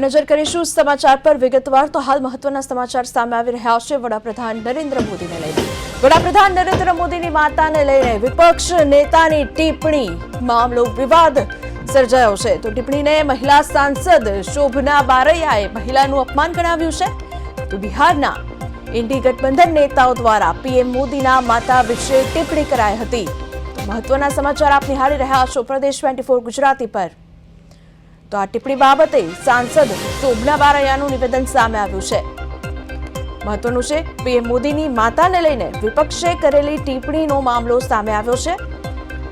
નજર કરીશું સમાચાર પર વિગતવાર. તો હાલ મહત્વના સમાચાર સામે આવી રહ્યા છે. વડાપ્રધાન નરેન્દ્ર મોદીને લઈને વડાપ્રધાન નરેન્દ્ર મોદીની માતાને લઈને વિપક્ષ નેતાની ટિપ્પણી. મામલો વિવાદ સર્જાયો છે. તો ટિપ્પણીને મહિલા સાંસદ શોભના બારૈયાએ મહિલાનું અપમાન ગણાવ્યું છે. તો બિહારના ઇન્ડી ગઠબંધન નેતાઓ દ્વારા પીએમ મોદીના માતા વિશે ટિપ્પણી કરાઈ હતી. મહત્વના સમાચાર આપ નિહાળી રહ્યા છો. પ્રદેશ ટ્વેન્ટી ગુજરાતી પર. તો આ ટિપ્પણી બાબતે સાંસદ શોભના બારૈયાનું નિવેદન સામે આવ્યું છે. મહત્વનું છે, પીએમ મોદીની માતાને લઈને વિપક્ષે કરેલી ટિપ્પણીનો મામલો સામે આવ્યો છે.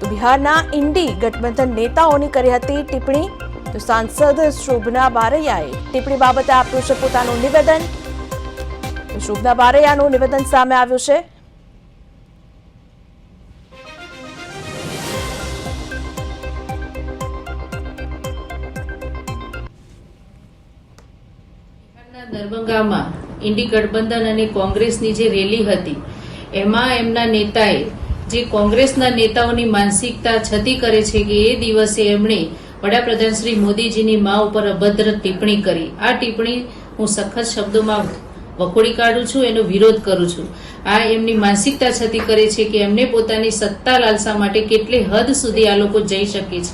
તો બિહારના ઇન્ડી ગઠબંધન નેતાઓની કરી હતી ટિપ્પણી. તો સાંસદ શોભના બારૈયાએ ટિપ્પણી બાબતે આપ્યું છે પોતાનું નિવેદન. શોભના બારૈયાનું નિવેદન સામે આવ્યું છે. દરભંગામાં ઇન્ડી ગઠબંધન અને કોંગ્રેસની જે રેલી હતી, એમાં એમના નેતાએ જે કોંગ્રેસના નેતાઓની માનસિકતા છતી કરે છે કે એ દિવસે એમણે વડાપ્રધાન શ્રી મોદીજીની મા ઉપર અભદ્ર ટિપ્પણી કરી. આ ટિપ્પણી હું સખત શબ્દોમાં વખોડી કાઢું છું, એનો વિરોધ કરું છું. આ એમની માનસિકતા છતી કરે છે કે એમને પોતાની સત્તા લાલસા માટે કેટલી હદ સુધી આ લોકો જઈ શકે છે.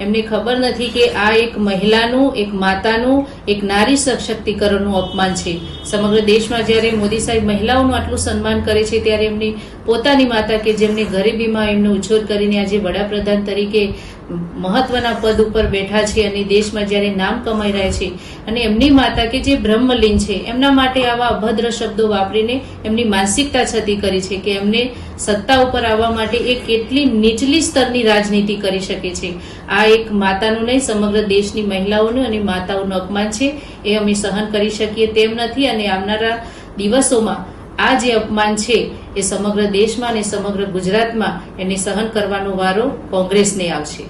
એમને ખબર નથી કે આ એક મહિલાનું, એક માતાનું, એક નારી સશક્તિકરણનું અપમાન છે. સમગ્ર દેશમાં જ્યારે મોદી સાહેબ મહિલાઓનું આટલું સન્માન કરે છે, ત્યારે એમની પોતાની માતા કે જેમને ગરીબીમાં એમને ઉછોર કરીને આજે વડાપ્રધાન તરીકે મહત્વના પદ ઉપર બેઠા છે અને દેશમાં જ્યારે નામ કમાઈ રહ્યા છે અને એમની માતા કે જે બ્રહ્મલીન છે, એમના માટે આવા અભદ્ર શબ્દો વાપરીને એમની માનસિકતા છતી કરી છે કે એમને સત્તા ઉપર આવવા માટે એ કેટલી નીચલી સ્તરની રાજનીતિ કરી શકે છે. આ એક માતાનું નહીં, સમગ્ર દેશની મહિલાઓનું અને માતાઓનું અપમાન છે, એ અમે સહન કરી શકીએ તેમ નથી અને આવનારા દિવસોમાં આ જે અપમાન છે, એ સમગ્ર દેશમાં અને સમગ્ર ગુજરાતમાં એને સહન કરવાનો વારો કોંગ્રેસને આવશે.